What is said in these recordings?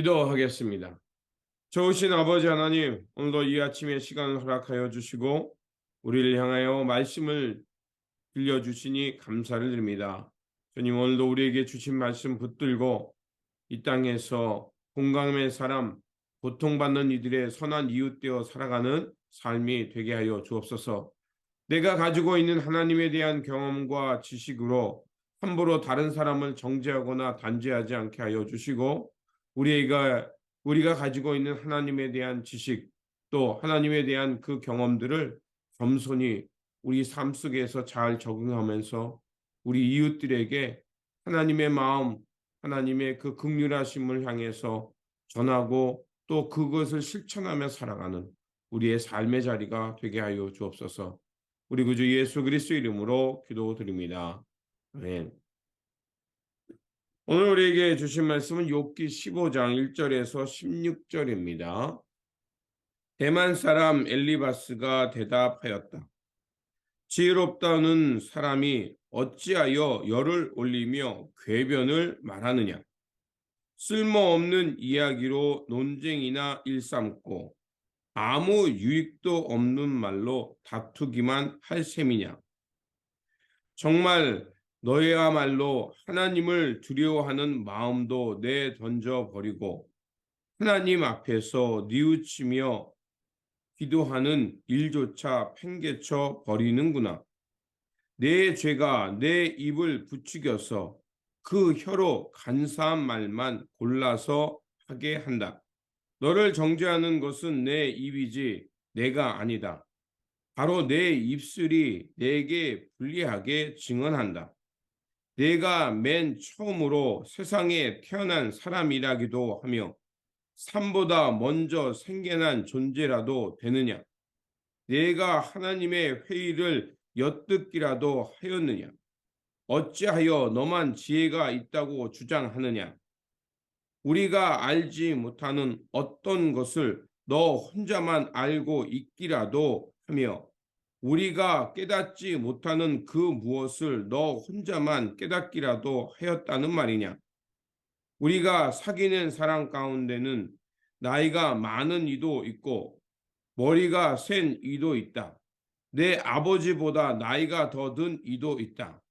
기도하겠습니다. 좋으신 아버지 하나님, 오늘도 이 아침에 시간을 허락하여 주시고 우리를 향하여 말씀을 들려주시니 감사를 드립니다. 주님 오늘도 우리에게 주신 말씀 붙들고 이 땅에서 공감의 사람, 고통받는 이들의 선한 이웃되어 살아가는 삶이 되게 하여 주옵소서. 내가 가지고 있는 하나님에 대한 경험과 지식으로 함부로 다른 사람을 정죄하거나 단죄하지 않게 하여 주시고 우리가 우리가 가지고 있는 하나님에 대한 지식 또 하나님에 대한 그 경험들을 겸손히 우리 삶 속에서 잘 적응하면서 우리 이웃들에게 하나님의 마음, 하나님의 그 극률하심을 향해서 전하고 또 그것을 실천하며 살아가는 우리의 삶의 자리가 되게 하여 주옵소서. 우리 구주 예수 그리스도 이름으로 기도드립니다. 아멘. 오늘 우리에게 주신 말씀은 욥기 15장 1절에서 16절입니다. 대만 사람 엘리바스가 대답하였다. 지혜롭다는 사람이 어찌하여 열을 올리며 궤변을 말하느냐? 쓸모없는 이야기로 논쟁이나 일삼고 아무 유익도 없는 말로 다투기만 할 셈이냐? 정말 너희야말로 하나님을 두려워하는 마음도 내던져 버리고 하나님 앞에서 뉘우치며 기도하는 일조차 팽개쳐 버리는구나. 내 죄가 내 입을 부추겨서 그 혀로 간사한 말만 골라서 하게 한다. 너를 정죄하는 것은 내 입이지 내가 아니다. 바로 내 입술이 내게 불리하게 증언한다. 내가 맨 처음으로 세상에 태어난 사람이라기도 하며 삶보다 먼저 생겨난 존재라도 되느냐? 내가 하나님의 회의를 엿듣기라도 하였느냐? 어찌하여 너만 지혜가 있다고 주장하느냐? 우리가 알지 못하는 어떤 것을 너 혼자만 알고 있기라도 하며 우리가 깨닫지 못하는 그 무엇을 너 혼자만 깨닫기라도 하였다는 말이냐? 우리가 사귀는 사람 가운데는 나이가 많은 이도 있고 머리가 센 이도 있다. 내 아버지보다 나이가 더 든 이도 있다.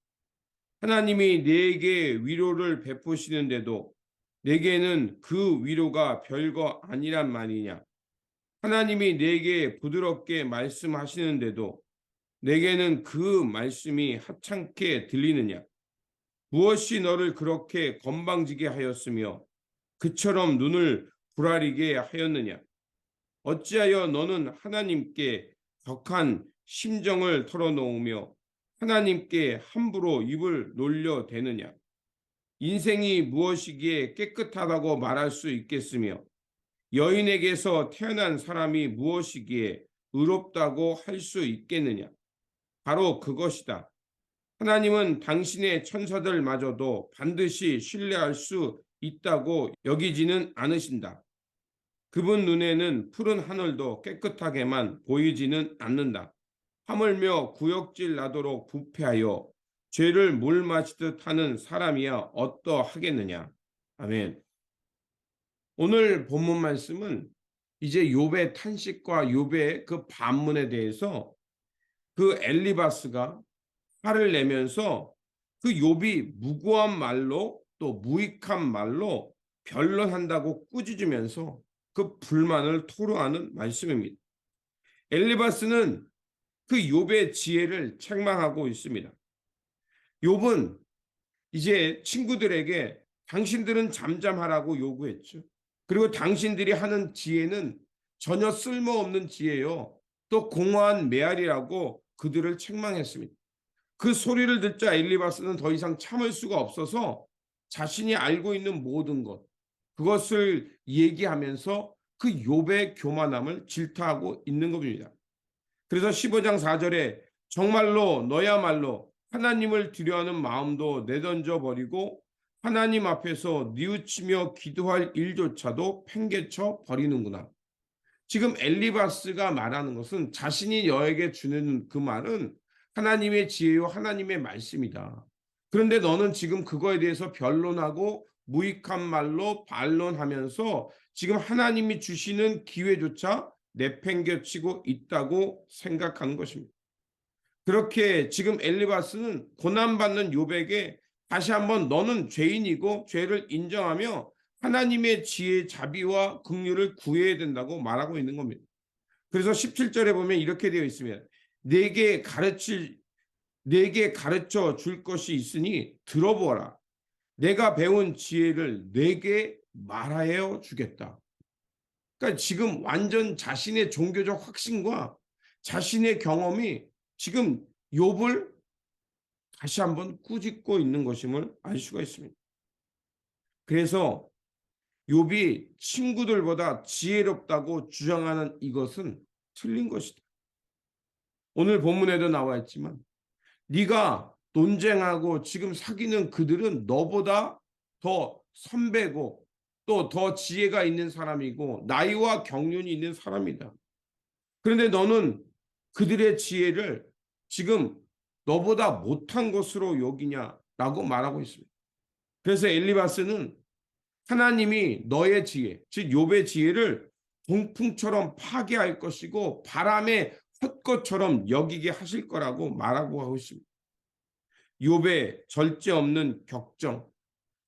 하나님이 내게 위로를 베푸시는데도 내게는 그 위로가 별거 아니란 말이냐? 하나님이 내게 부드럽게 말씀하시는데도 내게는 그 말씀이 하찮게 들리느냐? 무엇이 너를 그렇게 건방지게 하였으며 그처럼 눈을 부라리게 하였느냐? 어찌하여 너는 하나님께 격한 심정을 털어놓으며 하나님께 함부로 입을 놀려 대느냐? 인생이 무엇이기에 깨끗하다고 말할 수 있겠으며 여인에게서 태어난 사람이 무엇이기에 의롭다고 할 수 있겠느냐? 바로 그것이다. 하나님은 당신의 천사들마저도 반드시 신뢰할 수 있다고 여기지는 않으신다. 그분 눈에는 푸른 하늘도 깨끗하게만 보이지는 않는다. 하물며 구역질 나도록 부패하여 죄를 물 마시듯 하는 사람이야 어떠하겠느냐. 아멘. 오늘 본문 말씀은 이제 욥의 탄식과 욥의 그 반문에 대해서 그 엘리바스가 화를 내면서 그 욥이 무고한 말로 또 무익한 말로 변론한다고 꾸짖으면서 그 불만을 토로하는 말씀입니다. 엘리바스는 그 욥의 지혜를 책망하고 있습니다. 욥은 이제 친구들에게 당신들은 잠잠하라고 요구했죠. 그리고 당신들이 하는 지혜는 전혀 쓸모없는 지혜요. 또 공허한 메아리라고 그들을 책망했습니다. 그 소리를 듣자 엘리바스는 더 이상 참을 수가 없어서 자신이 알고 있는 모든 것 그것을 얘기하면서 그 욥의 교만함을 질타하고 있는 겁니다. 그래서 15장 4절에 정말로 너야말로 하나님을 두려워하는 마음도 내던져 버리고 하나님 앞에서 뉘우치며 기도할 일조차도 팽개쳐 버리는구나. 지금 엘리바스가 말하는 것은 자신이 너에게 주는 그 말은 하나님의 지혜와 하나님의 말씀이다. 그런데 너는 지금 그거에 대해서 변론하고 무익한 말로 반론하면서 지금 하나님이 주시는 기회조차 내팽개치고 있다고 생각하는 것입니다. 그렇게 지금 엘리바스는 고난받는 요백에 다시 한번 너는 죄인이고 죄를 인정하며 하나님의 지혜, 자비와 긍휼을 구해야 된다고 말하고 있는 겁니다. 그래서 17절에 보면 이렇게 되어 있습니다. 내게 가르칠 내게 가르쳐 줄 것이 있으니 들어보라. 내가 배운 지혜를 내게 말하여 주겠다. 그러니까 지금 완전 자신의 종교적 확신과 자신의 경험이 지금 욥을 다시 한번 꾸짖고 있는 것임을 알 수가 있습니다. 그래서 욥이 친구들보다 지혜롭다고 주장하는 이것은 틀린 것이다. 오늘 본문에도 나와 있지만 네가 논쟁하고 지금 사귀는 그들은 너보다 더 선배고 또 더 지혜가 있는 사람이고 나이와 경륜이 있는 사람이다. 그런데 너는 그들의 지혜를 지금 너보다 못한 것으로 여기냐라고 말하고 있습니다. 그래서 엘리바스는 하나님이 너의 지혜, 즉 욥의 지혜를 동풍처럼 파괴할 것이고 바람의 헛것처럼 여기게 하실 거라고 말하고 하고 있습니다. 욥의 절제 없는 격정,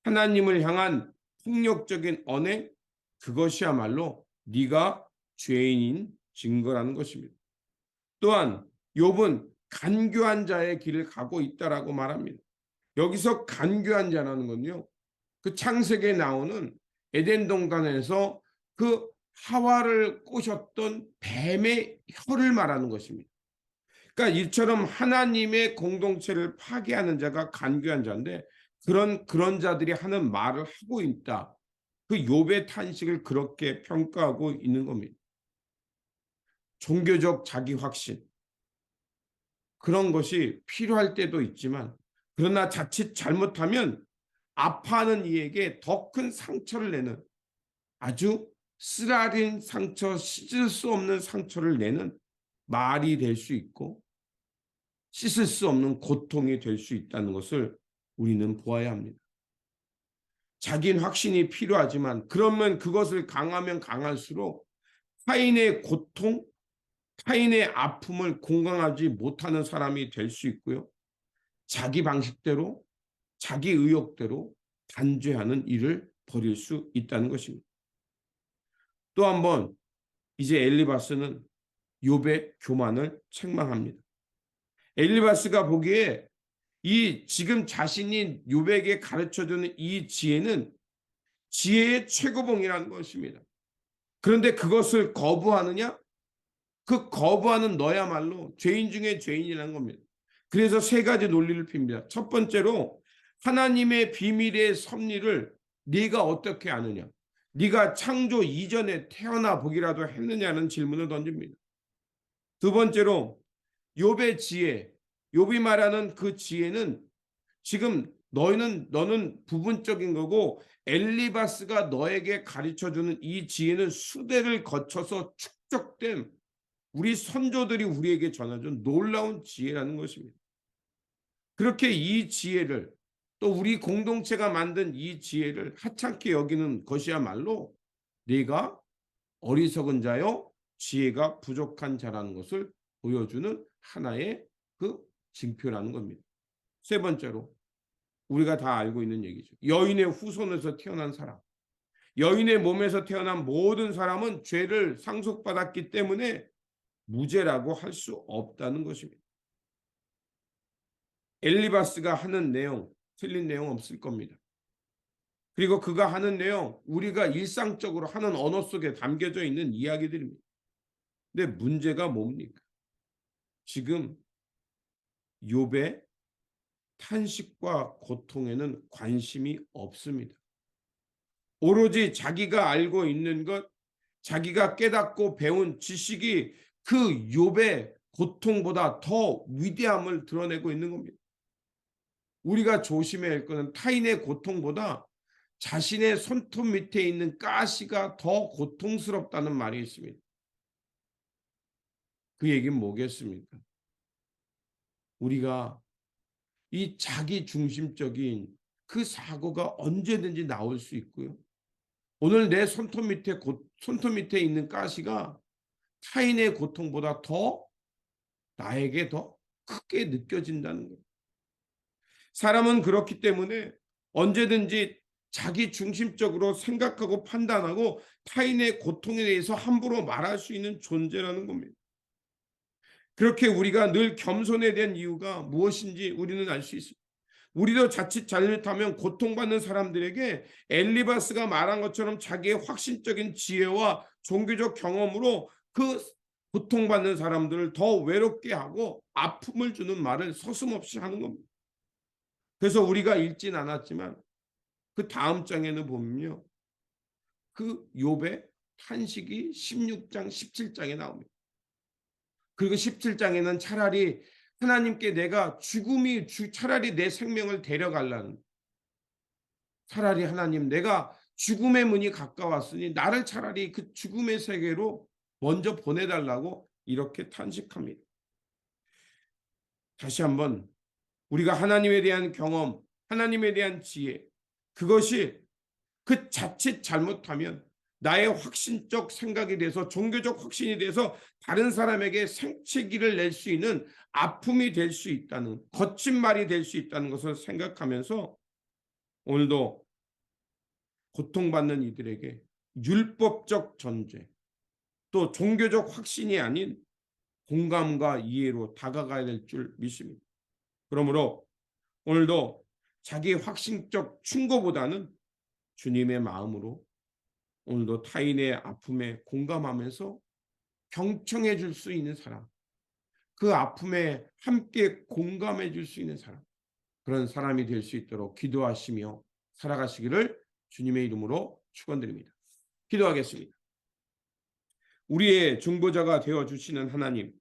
하나님을 향한 폭력적인 언행, 그것이야말로 네가 죄인인 증거라는 것입니다. 또한 욥은 간교한 자의 길을 가고 있다라고 말합니다. 여기서 간교한 자라는 건요. 그 창세기에 나오는 에덴 동산에서 그 하와를 꼬셨던 뱀의 혀를 말하는 것입니다. 그러니까 이처럼 하나님의 공동체를 파괴하는 자가 간교한 자인데 그런 그런 자들이 하는 말을 하고 있다. 그 욥의 탄식을 그렇게 평가하고 있는 겁니다. 종교적 자기 확신 그런 것이 필요할 때도 있지만 그러나 자칫 잘못하면 아파하는 이에게 더 큰 상처를 내는 아주 쓰라린 상처, 씻을 수 없는 상처를 내는 말이 될 수 있고 씻을 수 없는 고통이 될 수 있다는 것을 우리는 보아야 합니다. 자기는 확신이 필요하지만 그러면 그것을 강하면 강할수록 타인의 고통, 타인의 아픔을 공감하지 못하는 사람이 될 수 있고요. 자기 방식대로, 자기 의욕대로 단죄하는 일을 벌일 수 있다는 것입니다. 또 한 번 이제 엘리바스는 욥의 교만을 책망합니다. 엘리바스가 보기에 이 지금 자신이 욥에게 가르쳐주는 이 지혜는 지혜의 최고봉이라는 것입니다. 그런데 그것을 거부하느냐? 그 거부하는 너야말로 죄인 중에 죄인이라는 겁니다. 그래서 세 가지 논리를 핍니다. 첫 번째로 하나님의 비밀의 섭리를 네가 어떻게 아느냐? 네가 창조 이전에 태어나 보기라도 했느냐는 질문을 던집니다. 두 번째로 욥의 지혜, 욥이 말하는 그 지혜는 지금 너희는 너는 부분적인 거고 엘리바스가 너에게 가르쳐 주는 이 지혜는 수대를 거쳐서 축적된 우리 선조들이 우리에게 전해준 놀라운 지혜라는 것입니다. 그렇게 이 지혜를 또 우리 공동체가 만든 이 지혜를 하찮게 여기는 것이야말로 네가 어리석은 자요 지혜가 부족한 자라는 것을 보여주는 하나의 그 징표라는 겁니다. 세 번째로 우리가 다 알고 있는 얘기죠. 여인의 후손에서 태어난 사람. 여인의 몸에서 태어난 모든 사람은 죄를 상속받았기 때문에 무죄라고 할 수 없다는 것입니다. 엘리바스가 하는 내용 틀린 내용 없을 겁니다. 그리고 그가 하는 내용 우리가 일상적으로 하는 언어 속에 담겨져 있는 이야기들입니다. 근데 문제가 뭡니까? 지금 욥의 탄식과 고통에는 관심이 없습니다. 오로지 자기가 알고 있는 것, 자기가 깨닫고 배운 지식이 그 욥의 고통보다 더 위대함을 드러내고 있는 겁니다. 우리가 조심해야 할 것은 타인의 고통보다 자신의 손톱 밑에 있는 가시가 더 고통스럽다는 말이 있습니다. 그 얘기는 뭐겠습니까? 우리가 이 자기 중심적인 그 사고가 언제든지 나올 수 있고요. 오늘 내 손톱 밑에 고, 손톱 밑에 있는 가시가 타인의 고통보다 더 나에게 더 크게 느껴진다는 거예요. 사람은 그렇기 때문에 언제든지 자기 중심적으로 생각하고 판단하고 타인의 고통에 대해서 함부로 말할 수 있는 존재라는 겁니다. 그렇게 우리가 늘 겸손에 대한 이유가 무엇인지 우리는 알 수 있습니다. 우리도 자칫 잘못하면 고통받는 사람들에게 엘리바스가 말한 것처럼 자기의 확신적인 지혜와 종교적 경험으로 그 고통받는 사람들을 더 외롭게 하고 아픔을 주는 말을 서슴없이 하는 겁니다. 그래서 우리가 읽진 않았지만 그 다음 장에는 보면요. 그 욥의 탄식이 16장, 17장에 나옵니다. 그리고 17장에는 차라리 하나님께 내가 죽음이 주, 차라리 내 생명을 데려갈라는 차라리 하나님 내가 죽음의 문이 가까웠으니 나를 차라리 그 죽음의 세계로 먼저 보내달라고 이렇게 탄식합니다. 다시 한번 우리가 하나님에 대한 경험, 하나님에 대한 지혜, 그것이 그 자칫 잘못하면 나의 확신적 생각이 돼서 종교적 확신이 돼서 다른 사람에게 생채기를 낼 수 있는 아픔이 될 수 있다는 거친 말이 될 수 있다는 것을 생각하면서 오늘도 고통받는 이들에게 율법적 전제 또 종교적 확신이 아닌 공감과 이해로 다가가야 될 줄 믿습니다. 그러므로 오늘도 자기 확신적 충고보다는 주님의 마음으로 오늘도 타인의 아픔에 공감하면서 경청해 줄 수 있는 사람, 그 아픔에 함께 공감해 줄 수 있는 사람, 그런 사람이 될 수 있도록 기도하시며 살아가시기를 주님의 이름으로 축원드립니다. 기도하겠습니다. 우리의 중보자가 되어 주시는 하나님,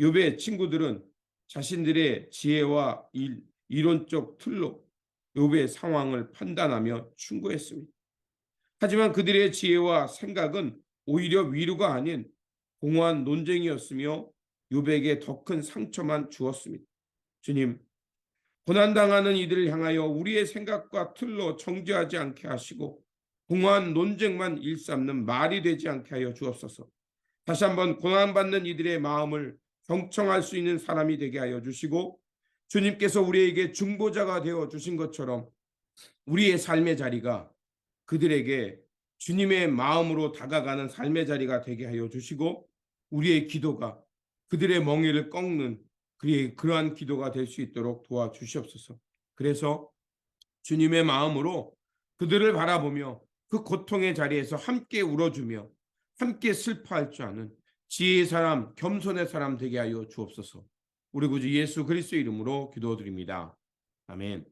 욥의 친구들은 자신들의 지혜와 일, 이론적 틀로 욥의 상황을 판단하며 충고했습니다. 하지만 그들의 지혜와 생각은 오히려 위로가 아닌 공허한 논쟁이었으며 욥에게 더 큰 상처만 주었습니다. 주님, 고난당하는 이들을 향하여 우리의 생각과 틀로 정죄하지 않게 하시고 공허한 논쟁만 일삼는 말이 되지 않게 하여 주옵소서. 다시 한번 고난받는 이들의 마음을 경청할 수 있는 사람이 되게 하여 주시고 주님께서 우리에게 중보자가 되어 주신 것처럼 우리의 삶의 자리가 그들에게 주님의 마음으로 다가가는 삶의 자리가 되게 하여 주시고 우리의 기도가 그들의 멍에를 꺾는 그의 그러한 기도가 될 수 있도록 도와주시옵소서. 그래서 주님의 마음으로 그들을 바라보며 그 고통의 자리에서 함께 울어주며 함께 슬퍼할 줄 아는 지혜의 사람, 겸손의 사람 되게 하여 주옵소서. 우리 구주 예수 그리스도 이름으로 기도드립니다. 아멘.